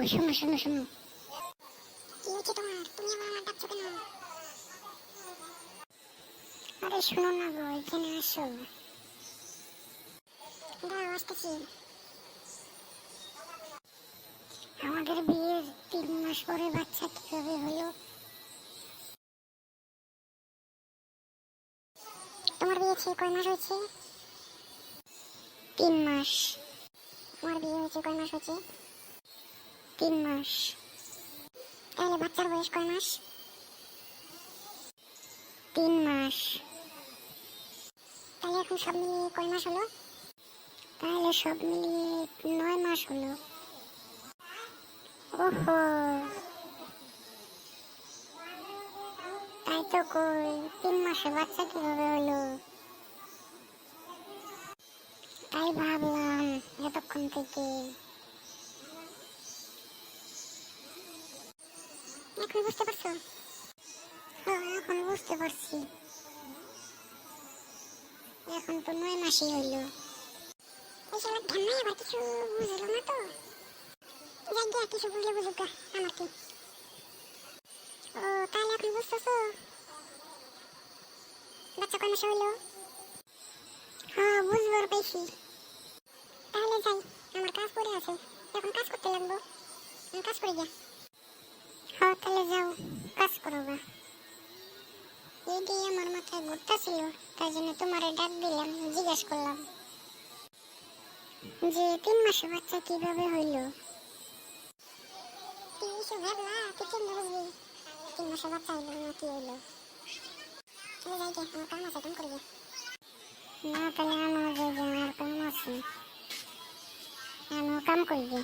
কি তোমার? তুমি আমার আমার ডাকছো কেন? আরে না গো, এখানে আসো। আসতেছি। আমাদের বিয়ের তিন মাস পরে বাচ্চা কীভাবে হলো? তোমার বিয়ে হয়েছে কয় মাস হয়েছে? তিন মাস। তোমার বিয়ে হয়েছে কয় মাস হয়েছে? তিন মাস। তাহলে বাচ্চার বয়স কয় মাস? তিন মাস। তাহলে এখন সব মিলিয়ে কয় মাস হলো? তাহলে সব মিলিয়ে নয় মাস হলো। ওহো। তাই তো কই, তিন মাসে বাচ্চা কীভাবে হলো? তাই ভাবলাম এতক্ষণ থেকে এখন বুঝতে পারছ হ্যাঁ, এখন বুঝতে পারছি। এখন তো নয় মাসই হইল। এই শালা ঢাম্মাই আবার কিছু বুঝলো না তো। যাই গিয়া কিছু বুঝলে বুঝুক আমার কি ও তাহলে এখন বুঝতেছো? বাচ্চা কয় মাসে হইল? হ্যাঁ বুঝবার পাইছি। তাহলে যাই আমার কাজ পড়ে আছে। এখন কাজ করতে লাগবো। কাজ করে গিয়া। কাজ করো গা এইটাই আমার মাথায় ঘুরতেছিল তাই জন্য তোমার ডাক দিলাম, জিজ্ঞেস করলাম যে, তিন মাসে বাচ্চা কীভাবে হইল? না করে তাহলে আমার কাম আছে আনো কাম করবে